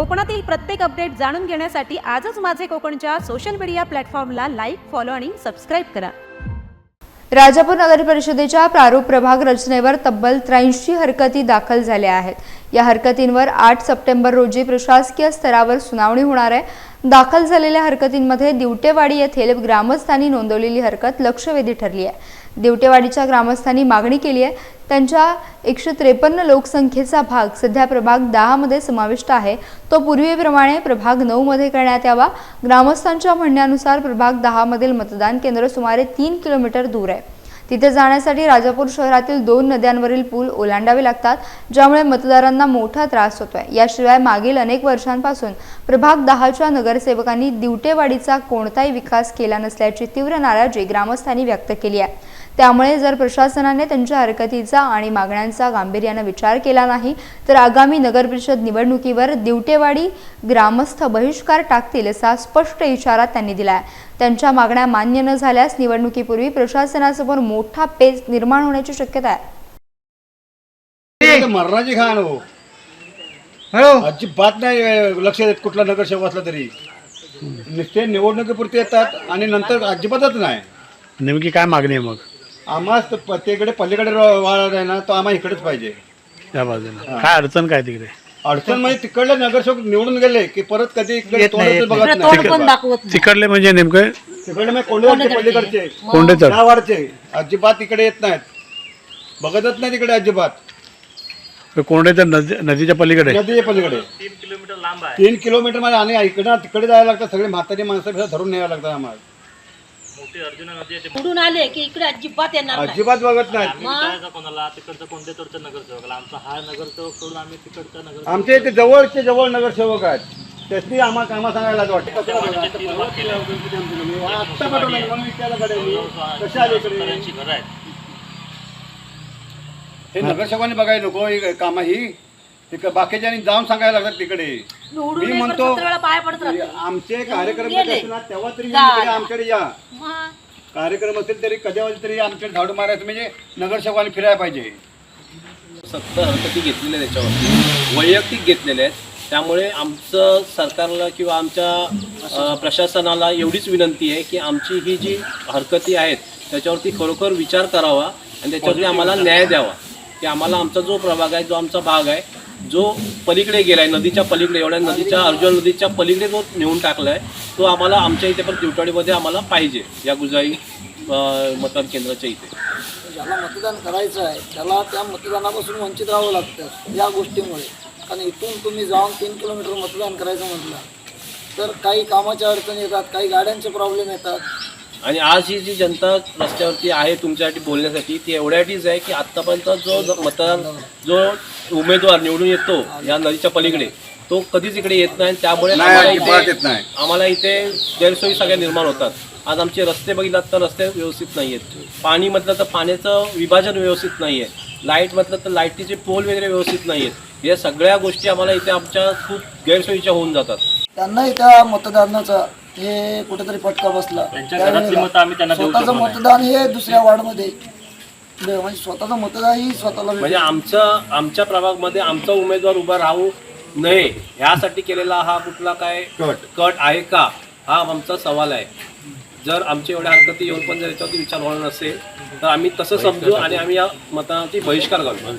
कोकणातील प्रत्येक अपडेट जाणून घेण्यासाठी आजच माझे कोकणच्या सोशल मीडिया प्लॅटफॉर्मला लाईक फॉलो आणि सबस्क्राईब करा. राजापूर नगर परिषदेच्या प्रारूप प्रभाग रचनेवर तब्बल त्र्याऐंशी हरकती दाखल झाल्या आहेत. या हरकतींवर आठ सप्टेंबर रोजी प्रशासकीय स्तरावर सुनावणी होणार आहे. दाखल झालेल्या हरकतींमध्ये दिवटेवाडी येथील ग्रामस्थांनी नोंदवलेली हरकत लक्षवेधी ठरली आहे. दिवटेवाडीच्या ग्रामस्थांनी मागणी केली आहे. त्यांच्या एकशे त्रेपन्न लोकसंख्येचा भाग सध्या प्रभाग दहामध्ये समाविष्ट आहे. तो पूर्वीप्रमाणे प्रभाग नऊमध्ये करण्यात यावा. ग्रामस्थांच्या म्हणण्यानुसार प्रभाग दहामधील मतदान केंद्र सुमारे तीन किलोमीटर दूर आहे. तिथे जाण्यासाठी राजापूर शहरातील दोन नद्यांवरील पूल ओलांडावे लागतात ज्यामुळे मतदारांना मोठा त्रास होतोय. याशिवाय मागील अनेक वर्षांपासून प्रभाग दहाच्या नगरसेवकांनी दिवटेवाडीचा कोणताही विकास केला नसल्याची तीव्र नाराजी ग्रामस्थांनी व्यक्त केली आहे. त्यामुळे जर प्रशासनाने त्यांच्या हरकतीचा आणि मागण्यांचा गांभीर्यानं विचार केला नाही तर आगामी नगरपरिषद निवडणुकीवर दिवटेवाडी ग्रामस्थ बहिष्कार टाकतील असा स्पष्ट इशारा त्यांनी दिला आहे त्यांच्या मागण्या मान्य न झाल्यास निवडणुकीपूर्वी प्रशासनासमोर मोठा पेच निर्माण होण्याची शक्यता आहे. मरणाची घाण हो. अजिबात नाही लक्ष देत कुठला नगरसेवक असला तरी. नुसते निवडणुकीपुरते येतात आणि नंतर अजिबातच नाही. नेमकी काय मागणी आहे मग? आम्हाच त- प- तिकडे पलीकडे रो- वाढ आहे ना तो आम्हा इकडेच पाहिजे. त्या बाजूला. काय अडचण काय तिकडे? अडचण म्हणजे तिकडले नगरसेवक निवडून गेले की परत कधी इकडे तोंडातच बघत तोंड नाही. पण दाखवत नाही. तिकडले म्हणजे नेमकं? तिकडे मग कोंडे पलीकडचे. त्या वाढचे अजिबात इकडे येत नाहीत. बघतच नाही तिकडे अजिबात. कोंडेच्या नदी नदीच्या पलीकडे. नदीच्या पलीकडे. तीन किलोमीटर लांब आहे. तीन किलोमीटरमध्ये आणि इकडे तिकडे जायला लागतं सगळे म्हातारी माणसं धरून न्यावं लागतं आम्हाला. उडून आले की इकडे अजिबात येणार नाही. अजिबात बघत नाहीत. मग? कोणाला? तिकडचं कोणत्या तोडचा नगरसेवकाला? आमचा हा नगरसेवक सोडून आम्ही तिकडचा नगर आमच्या इथे जवळचे जवळ नगरसेवक आहेत. त्याची आम्हाला कामा सांगायला लाज वाटते. आत्ता पाठवलं म्हणून विचारलं कडे. मी. कसे आले इकडे? हे नगरसेवकांनी बघायला नको. ही कामं ही तिकडे बाकीच्यांनी जाऊन सांगायला लागतात तिकडे. निवडून मी येईपर्यंत म्हणतो सतरा वेळा पाया पडत राहते. आमचे कार्यक्रम गेले. कधी असतील ना, तेव्हा तरी. इकडे आमच्याकडे या. मग कार्यक्रम असेल तरी कधी तरी आमच्याकडे झाडू मारायचं म्हणजे नगरसेवकांनी फिरायला पाहिजे. सत्तर हरकती घेतलेल्या आहेत त्याच्यावरती वैयक्तिक घेतलेल्या आहेत. त्यामुळे आमचं सरकारला किंवा आमच्या अ, प्रशासनाला एवढीच विनंती आहे की आमची ही जी हरकती आहेत त्याच्यावरती खरोखर विचार करावा आणि त्याच्यावरती आम्हाला न्याय द्यावा. की आम्हाला आमचा जो प्रभाग आहे जो आमचा भाग आहे जो पलीकडे गेला आहे नदीच्या पलीकडे एवढ्या नदीच्या अर्जुन नदीच्या पलीकडे जो नेऊन टाकला आहे तो आम्हाला आमच्या इथे पण दिवटाडीमध्ये आम्हाला पाहिजे या गुजाई मतदान केंद्राच्या इथे. ज्याला मतदान करायचं आहे त्याला त्या मतदानापासून वंचित राहावं लागतं या गोष्टीमुळे. कारण इथून तुम्ही जाऊन तीन किलोमीटर मतदान करायचं म्हटलं तर काही कामाच्या अडचणी येतात काही गाड्यांचे प्रॉब्लेम येतात आणि आज ही जी जनता रस्त्यावरती आहे तुमच्यासाठी बोलण्यासाठी ती एवढ्यासाठीच आहे की आत्तापर्यंत जो ज- मतदान जो उमेदवार निवडून येतो या नदीच्या पलीकडे तो कधीच इकडे येत नाही त्यामुळे आम्हाला इथे इथे गैरसोयी सगळ्या निर्माण होतात. आज आमचे रस्ते बघितलात तर रस्ते व्यवस्थित नाही आहेत. पाणी म्हटलं तर पाण्याचं विभाजन व्यवस्थित नाही आहे. लाइट म्हटलं तर लाईटीचे पोल वगैरे व्यवस्थित नाही आहेत. या सगळ्या गोष्टी आम्हाला इथे आमच्या खूप गैरसोयीच्या होऊन जातात. त्यांनाही त्या मतदानाचा हे कुठेतरी फटका बसला. त्यांच्या घरातली मतं आम्ही त्यांना देऊ स्वतःचं नाही. मतदान हे दुसऱ्या वार्डमध्ये. म्हणजे स्वतःचं मतदान ही स्वतःला म्हणजे आमचं आमच्या प्रभागमध्ये आमचा उमेदवार उभा राहू नये ह्यासाठी केलेला हा कुठला काय कट. कट आहे का? हा आमचा सवाल आहे. जर आमच्या एवढ्या हरकती येऊन पण जर याच्यावरती विचार होणार नसेल तर आम्ही तसं समजू आणि आम्ही या मतदानाची बहिष्कार घालू.